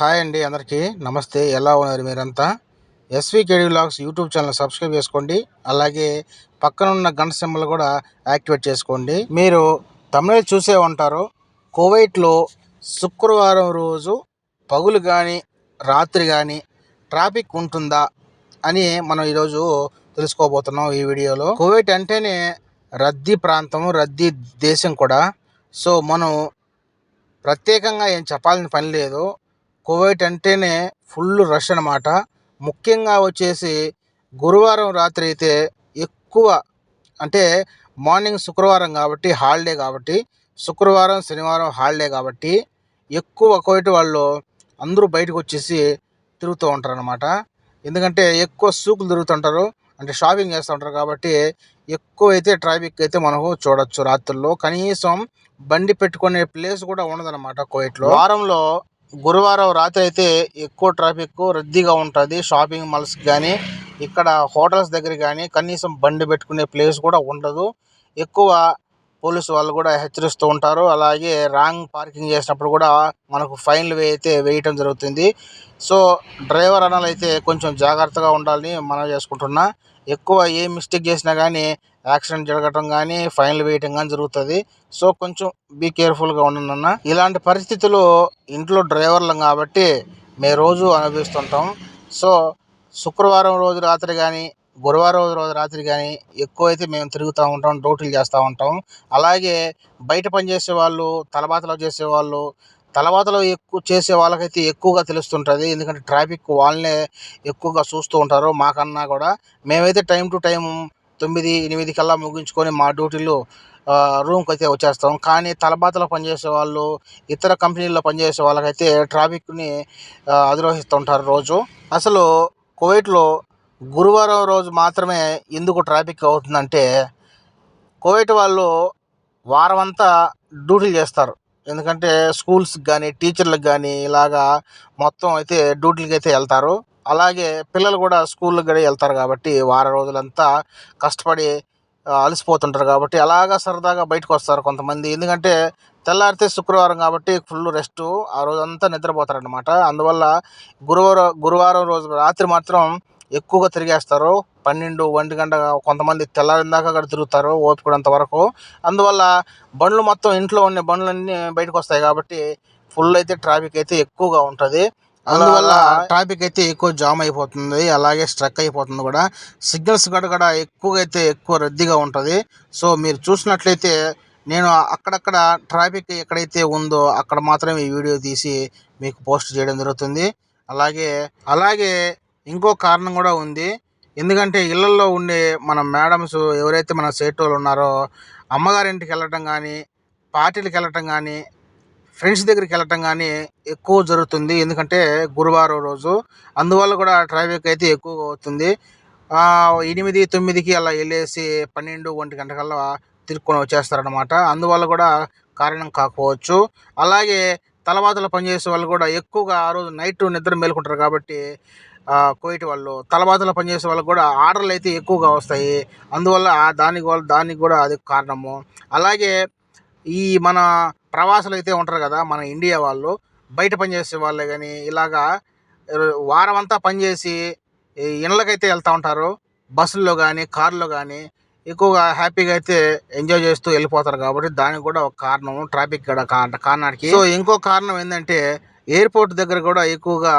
Hi అండి అందరికీ. నమస్తే. ఎలా ఉన్నారు మీరంతా? SV KD vlogs YouTube channel subscribe చేసుకోండి. అలాగే పక్కన ఉన్న గంట సింబల్ కూడా యాక్టివేట్ చేసుకోండి. మీరు తమిళ చూసే ఉంటారు. కువైట్లో శుక్రవారం రోజు పగులు కానీ రాత్రి కానీ ట్రాఫిక్ ఉంటుందా అని మనం ఈరోజు తెలుసుకోబోతున్నాం ఈ వీడియోలో. కువైట్ అంటేనే రద్దీ ప్రాంతం రద్దీ దేశం కూడా. సో మనం ప్రత్యేకంగా ఏం చెప్పాల్సిన పని లేదు. కువైట్ అంటేనే ఫుల్ రష్ అనమాట ముఖ్యంగా వచ్చేసి గురువారం రాత్రి అయితే ఎక్కువ అంటే మార్నింగ్ శుక్రవారం కాబట్టి హాలిడే కాబట్టి శుక్రవారం శనివారం హాలిడే కాబట్టి ఎక్కువ కువైట్ వాళ్ళు అందరూ బయటకు వచ్చేసి తిరుగుతూ ఉంటారు అనమాట ఎందుకంటే ఎక్కువ సూకులు తిరుగుతుంటారు అంటే షాపింగ్ చేస్తూ ఉంటారు కాబట్టి ఎక్కువ అయితే ట్రాఫిక్ అయితే మనకు చూడొచ్చు రాత్రుల్లో. కనీసం బండి పెట్టుకునే ప్లేస్ కూడా ఉండదన్నమాట కోయిట్లో వారంలో గురువారం రాత్రి అయితే ఎక్కువ ట్రాఫిక్ రద్దీగా ఉంటుంది. షాపింగ్ మాల్స్ కానీ ఇక్కడ హోటల్స్ దగ్గర కానీ కనీసం బండి పెట్టుకునే ప్లేస్ కూడా ఉండదు. ఎక్కువ పోలీసు వాళ్ళు కూడా హెచ్చరిస్తూ ఉంటారు. అలాగే రాంగ్ పార్కింగ్ చేసినప్పుడు కూడా మనకు ఫైన్లు అయితే వేయటం జరుగుతుంది. సో డ్రైవర్ అన్నలు అయితే కొంచెం జాగ్రత్తగా ఉండాలని మనం చేసుకుంటున్నా. ఎక్కువ ఏ మిస్టేక్ చేసినా కానీ యాక్సిడెంట్ జరగటం కానీ ఫైన్లు వేయటం కానీ జరుగుతుంది. సో కొంచెం బీ కేర్ఫుల్గా ఉండండి అన్న. ఇలాంటి పరిస్థితులు ఇంట్లో డ్రైవర్లం కాబట్టి మేము రోజు అనుభవిస్తుంటాం. సో శుక్రవారం రోజు రాత్రి కానీ గురువారం రోజు రాత్రి కానీ ఎక్కువ అయితే మేము తిరుగుతూ ఉంటాం డ్యూటీలు చేస్తూ ఉంటాం. అలాగే బయట పనిచేసే వాళ్ళు తలబాతలో చేసేవాళ్ళు తలబాతలో ఎక్కువ చేసే వాళ్ళకైతే ఎక్కువగా తెలుస్తుంటుంది. ఎందుకంటే ట్రాఫిక్ వాళ్ళనే ఎక్కువగా చూస్తూ ఉంటారు. మాకన్నా కూడా మేమైతే టైం టు టైం తొమ్మిది ఎనిమిది కల్లా ముగించుకొని మా డ్యూటీలు రూమ్కి అయితే వచ్చేస్తాం. కానీ తలబాతలో పనిచేసే వాళ్ళు ఇతర కంపెనీల్లో పనిచేసే వాళ్ళకైతే ట్రాఫిక్ని అధిరోహిస్తుంటారు రోజు. అసలు కువైట్లో గురువారం రోజు మాత్రమే ఎందుకు ట్రాఫిక్ అవుతుందంటే కోవిడ్ వాళ్ళు వారం అంతా డ్యూటీలు చేస్తారు. ఎందుకంటే స్కూల్స్కి కానీ టీచర్లకు కానీ ఇలాగా మొత్తం అయితే డ్యూటీలకి అయితే వెళ్తారు. అలాగే పిల్లలు కూడా స్కూల్కి కూడా వెళ్తారు కాబట్టి వారం రోజులంతా కష్టపడి అలసిపోతుంటారు కాబట్టి అలాగా సరదాగా బయటకు వస్తారు కొంతమంది. ఎందుకంటే తెల్లారితే శుక్రవారం కాబట్టి ఫుల్ రెస్ట్ ఆ రోజంతా నిద్రపోతారనమాట అందువల్ల గురువారం గురువారం రోజు రాత్రి మాత్రం ఎక్కువగా తిరిగేస్తారు పన్నెండు ఒంటి గంట కొంతమంది తెల్లారిన దాకా అక్కడ తిరుగుతారు ఓపుకునేంత వరకు. అందువల్ల బండ్లు మొత్తం ఇంట్లో ఉండే బండ్లన్నీ బయటకు వస్తాయి కాబట్టి ఫుల్ అయితే ట్రాఫిక్ అయితే ఎక్కువగా ఉంటుంది. అందువల్ల ట్రాఫిక్ అయితే ఎక్కువ జామ్ అయిపోతుంది అలాగే స్ట్రక్ అయిపోతుంది కూడా. సిగ్నల్స్ కూడా కూడా ఎక్కువగా అయితే ఎక్కువ రద్దీగా ఉంటుంది. సో మీరు చూసినట్లయితే నేను అక్కడక్కడ ట్రాఫిక్ ఎక్కడైతే ఉందో అక్కడ మాత్రమే ఈ వీడియో తీసి మీకు పోస్ట్ చేయడం జరుగుతుంది. అలాగే అలాగే ఇంకో కారణం కూడా ఉంది. ఎందుకంటే ఇళ్ళల్లో ఉండే మన మేడమ్స్ ఎవరైతే మన సేటోళ్ళు ఉన్నారో అమ్మగారింటికి వెళ్ళటం కానీ పార్టీలకు వెళ్ళటం కానీ ఫ్రెండ్స్ దగ్గరికి వెళ్ళటం కానీ ఎక్కువ జరుగుతుంది. ఎందుకంటే గురువారం రోజు అందువల్ల కూడా ట్రాఫిక్ అయితే ఎక్కువగా అవుతుంది. ఎనిమిది తొమ్మిదికి అలా వెళ్ళేసి పన్నెండు ఒంటి గంటకల్లా తిరుక్కొని వచ్చేస్తారనమాట అందువల్ల కూడా కారణం కాకపోవచ్చు. అలాగే తలవాతలు పనిచేసే వాళ్ళు కూడా ఎక్కువగా ఆ రోజు నైట్ నిద్ర మేలుకుంటారు కాబట్టి కోయిటి వాళ్ళు తలబాతలో పనిచేసే వాళ్ళకి కూడా ఆర్డర్లు అయితే ఎక్కువగా వస్తాయి. అందువల్ల దానికి దానికి కూడా అది కారణము. అలాగే ఈ మన ప్రవాసులు అయితే ఉంటారు కదా మన ఇండియా వాళ్ళు బయట పనిచేసే వాళ్ళే కానీ ఇలాగా వారం అంతా పనిచేసి ఇళ్ళకైతే వెళ్తూ ఉంటారు. బస్సుల్లో కానీ కార్లో కానీ ఎక్కువగా హ్యాపీగా అయితే ఎంజాయ్ చేస్తూ వెళ్ళిపోతారు కాబట్టి దానికి కూడా ఒక కారణం ట్రాఫిక్ కూడా కారణానికి. సో ఇంకో కారణం ఏంటంటే ఎయిర్పోర్ట్ దగ్గర కూడా ఎక్కువగా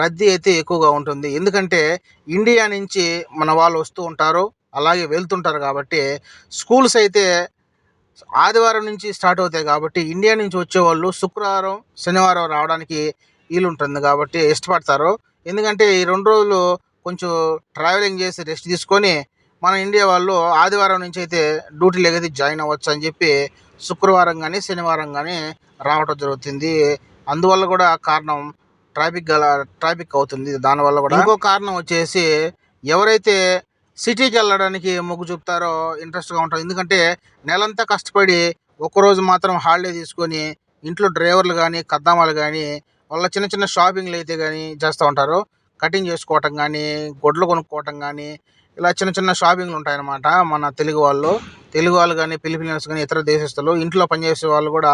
రద్దీ అయితే ఎక్కువగా ఉంటుంది. ఎందుకంటే ఇండియా నుంచి మన వాళ్ళు వస్తూ ఉంటారు అలాగే వెళ్తుంటారు కాబట్టి స్కూల్స్ అయితే ఆదివారం నుంచి స్టార్ట్ అవుతాయి కాబట్టి ఇండియా నుంచి వచ్చేవాళ్ళు శుక్రవారం శనివారం రావడానికి వీలుంటుంది కాబట్టి ఇష్టపడతారు. ఎందుకంటే ఈ రెండు రోజులు కొంచెం ట్రావెలింగ్ చేసి రెస్ట్ తీసుకొని మన ఇండియా వాళ్ళు ఆదివారం నుంచి అయితే డ్యూటీలు ఎగది జాయిన్ అవ్వచ్చు అని చెప్పి శుక్రవారం కానీ శనివారం కానీ రావడం జరుగుతుంది. అందువల్ల కూడా కారణం ట్రాఫిక్ గల ట్రాఫిక్ అవుతుంది. దానివల్ల కూడా ఇంకో కారణం వచ్చేసి ఎవరైతే సిటీకి వెళ్ళడానికి మొగ్గు చూపుతారో ఇంట్రెస్ట్గా ఉంటారు. ఎందుకంటే నెలంతా కష్టపడి ఒక్కరోజు మాత్రం హాలిడే తీసుకొని ఇంట్లో డ్రైవర్లు కానీ కద్దామాలు కానీ వాళ్ళ చిన్న చిన్న షాపింగ్లు అయితే కానీ చేస్తూ ఉంటారు. కటింగ్ చేసుకోవటం కానీ గొడ్లు కొనుక్కోవటం కానీ ఇలా చిన్న చిన్న షాపింగ్లు ఉంటాయన్నమాట మన తెలుగు వాళ్ళు. తెలుగు వాళ్ళు కానీ ఫిలిపియన్స్ కానీ ఇతర దేశస్తులు ఇంట్లో పనిచేసే వాళ్ళు కూడా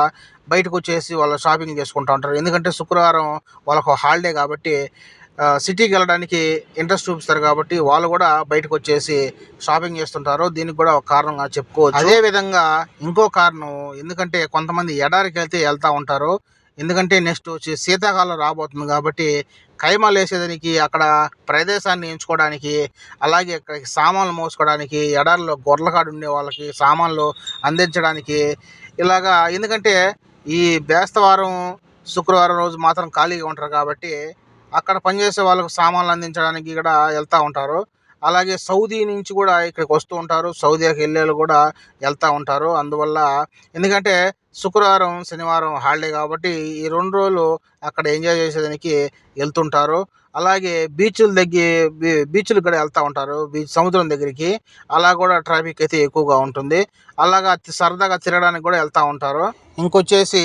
బయటకు వచ్చేసి వాళ్ళ షాపింగ్ చేసుకుంటూ ఉంటారు. ఎందుకంటే శుక్రవారం వాళ్ళకు హాలిడే కాబట్టి సిటీకి వెళ్ళడానికి ఇంట్రెస్ట్ చూపిస్తారు కాబట్టి వాళ్ళు కూడా బయటకు వచ్చేసి షాపింగ్ చేస్తుంటారు. దీనికి కూడా ఒక కారణంగా చెప్పుకోవచ్చు. అదే విధంగా ఇంకో కారణం ఎందుకంటే కొంతమంది ఎడారికి వెళ్తే వెళ్తూ ఉంటారు. ఎందుకంటే నెక్స్ట్ వచ్చి శీతాకాలం రాబోతుంది కాబట్టి కైమాలు వేసేదానికి అక్కడ ప్రదేశాన్ని ఎంచుకోవడానికి అలాగే ఇక్కడికి సామాన్లు మోసుకోవడానికి ఎడారిలో గొర్రెలకాడు ఉండే వాళ్ళకి సామాన్లు అందించడానికి ఇలాగా ఎందుకంటే ఈ బేస్తవారం శుక్రవారం రోజు మాత్రం ఖాళీగా ఉంటారు కాబట్టి అక్కడ పనిచేసే వాళ్ళకు సామాన్లు అందించడానికి ఇక్కడ వెళ్తూ ఉంటారు. అలాగే సౌదీ నుంచి కూడా ఇక్కడికి వస్తూ ఉంటారు. సౌదీకి వెళ్ళేళ్ళు కూడా వెళ్తూ ఉంటారు. అందువల్ల ఎందుకంటే శుక్రవారం శనివారం హాలిడే కాబట్టి ఈ రెండు రోజులు అక్కడ ఎంజాయ్ చేసేదానికి వెళ్తుంటారు. అలాగే బీచ్ల దగ్గర బీచ్లు కూడా వెళ్తూ ఉంటారు. బీచ్ సముద్రం దగ్గరికి. అలా కూడా ట్రాఫిక్ అయితే ఎక్కువగా ఉంటుంది. అలాగా సరదాగా తిరగడానికి కూడా వెళ్తూ ఉంటారు. ఇంకొచ్చేసి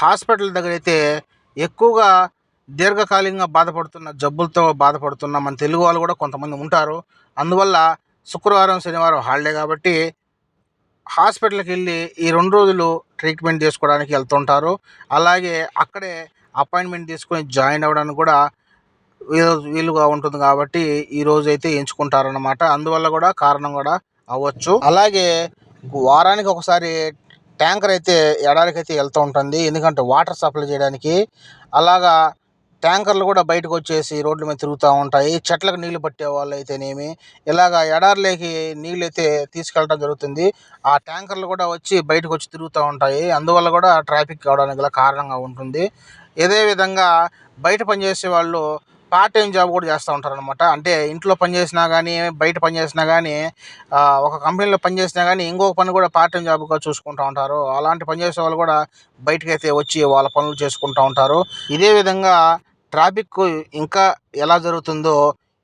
హాస్పిటల్ దగ్గర అయితే ఎక్కువగా దీర్ఘకాలికంగా బాధపడుతున్న జబ్బులతో బాధపడుతున్న మన తెలుగు వాళ్ళు కూడా కొంతమంది ఉంటారు. అందువల్ల శుక్రవారం శనివారం హాలిడే కాబట్టి హాస్పిటల్కి వెళ్ళి ఈ రెండు రోజులు ట్రీట్మెంట్ చేసుకోవడానికి వెళ్తుంటారు. అలాగే అక్కడే అపాయింట్మెంట్ తీసుకొని జాయిన్ అవ్వడానికి కూడా వీలు వీలుగా ఉంటుంది కాబట్టి ఈ రోజు అయితే ఎంచుకుంటారనమాట అందువల్ల కూడా కారణం కూడా అవ్వచ్చు. అలాగే వారానికి ఒకసారి ట్యాంకర్ అయితే ఎడారికి అయితే వెళ్తూ ఉంటుంది. ఎందుకంటే వాటర్ సప్లై చేయడానికి. అలాగా ట్యాంకర్లు కూడా బయటకు వచ్చేసి రోడ్ల మీద తిరుగుతూ ఉంటాయి. చెట్లకు నీళ్ళు పట్టే వాళ్ళు అయితేనేమి ఇలాగ ఎడారిలోకి నీళ్ళు అయితే తీసుకెళ్ళడం జరుగుతుంది. ఆ ట్యాంకర్లు కూడా వచ్చి బయటకు వచ్చి తిరుగుతూ ఉంటాయి. అందువల్ల కూడా ట్రాఫిక్ కావడానికి గల కారణంగా ఉంటుంది. ఇదే విధంగా బయట పనిచేసే వాళ్ళు పార్ట్ టైం జాబ్ కూడా చేస్తూ ఉంటారనమాట అంటే ఇంట్లో పని చేసినా కానీ బయట పని చేసినా కానీ ఒక కంపెనీలో పని చేసినా కానీ ఇంకొక పని కూడా పార్ట్ టైం జాబ్గా చూసుకుంటూ ఉంటారు. అలాంటి పని చేసే వాళ్ళు కూడా బయటకైతే అయితే వచ్చి వాళ్ళ పనులు చేసుకుంటూ ఉంటారు. ఇదే విధంగా ట్రాఫిక్ ఇంకా ఎలా జరుగుతుందో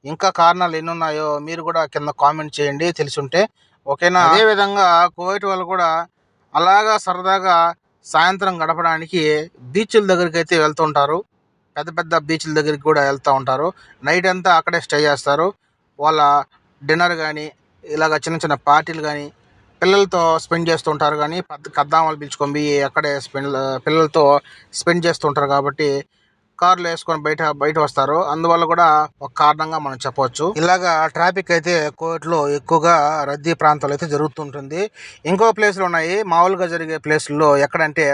ఇంకా కారణాలు ఎన్ని ఉన్నాయో మీరు కూడా కింద కామెంట్ చేయండి తెలిసుంటే. ఓకేనా? అదే విధంగా వాళ్ళు కూడా అలాగా సరదాగా సాయంత్రం గడపడానికి బీచ్ల దగ్గరికి అయితే వెళ్తుంటారు పెద్ద పెద్ద బీచ్ల దగ్గరికి కూడా వెళ్తూ ఉంటారు. నైట్ అంతా అక్కడే స్టే చేస్తారు. వాళ్ళ డిన్నర్ కానీ ఇలాగ చిన్న చిన్న పార్టీలు కానీ పిల్లలతో స్పెండ్ చేస్తుంటారు కానీ పెద్ద కద్దామాలు పిలుచుకొని పోయి అక్కడే స్పెండ్ పిల్లలతో స్పెండ్ చేస్తుంటారు కాబట్టి కార్లు వేసుకొని బయట బయట వస్తారు. అందువల్ల కూడా ఒక కారణంగా మనం చెప్పవచ్చు. ఇలాగా ట్రాఫిక్ అయితే కోవిట్లో ఎక్కువగా రద్దీ ప్రాంతాలు అయితే జరుగుతుంటుంది. ఇంకో ప్లేస్లు ఉన్నాయి. మామూలుగా జరిగే ప్లేస్లో ఎక్కడంటే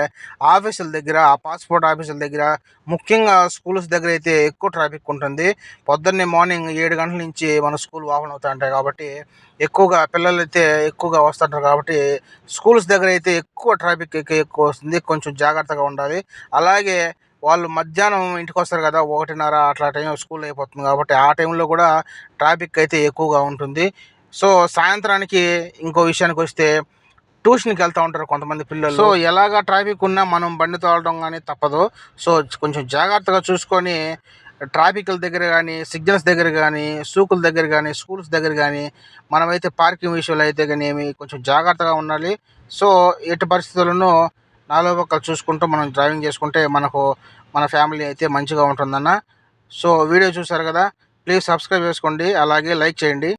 ఆఫీసుల దగ్గర పాస్పోర్ట్ ఆఫీసుల దగ్గర ముఖ్యంగా స్కూల్స్ దగ్గర అయితే ఎక్కువ ట్రాఫిక్ ఉంటుంది. పొద్దున్నే మార్నింగ్ ఏడు గంటల నుంచి మన స్కూల్ ఓపెన్ అవుతూ ఉంటాయి కాబట్టి ఎక్కువగా పిల్లలు అయితే ఎక్కువగా వస్తుంటారు కాబట్టి స్కూల్స్ దగ్గర అయితే ఎక్కువ ట్రాఫిక్ ఎక్కువ వస్తుంది. కొంచెం జాగ్రత్తగా ఉండాలి. అలాగే వాళ్ళు మధ్యాహ్నం ఇంటికి వస్తారు కదా ఒకటిన్నర అట్లా టైం స్కూల్ అయిపోతుంది కాబట్టి ఆ టైంలో కూడా ట్రాఫిక్ అయితే ఎక్కువగా ఉంటుంది. సో సాయంత్రానికి ఇంకో విషయానికి వస్తే ట్యూషన్కి వెళ్తూ ఉంటారు కొంతమంది పిల్లలు. సో ఎలాగా ట్రాఫిక్ ఉన్నా మనం బండి తోలడం కానీ తప్పదు. సో కొంచెం జాగ్రత్తగా చూసుకొని ట్రాఫిక్ల దగ్గర కానీ సిగ్నల్స్ దగ్గర కానీ సూకుల దగ్గర కానీ స్కూల్స్ దగ్గర కానీ మనమైతే పార్కింగ్ విషయంలో అయితే కానీ ఏమి కొంచెం జాగ్రత్తగా ఉండాలి. సో ఎట్టి పరిస్థితులను నాలుగు పక్కలు చూసుకుంటూ మనం డ్రైవింగ్ చేసుకుంటే మనకు మన ఫ్యామిలీ అయితే మంచిగా ఉంటుందన్న. సో వీడియో చూసారు కదా ప్లీజ్ సబ్స్క్రైబ్ చేసుకోండి అలాగే లైక్ చేయండి.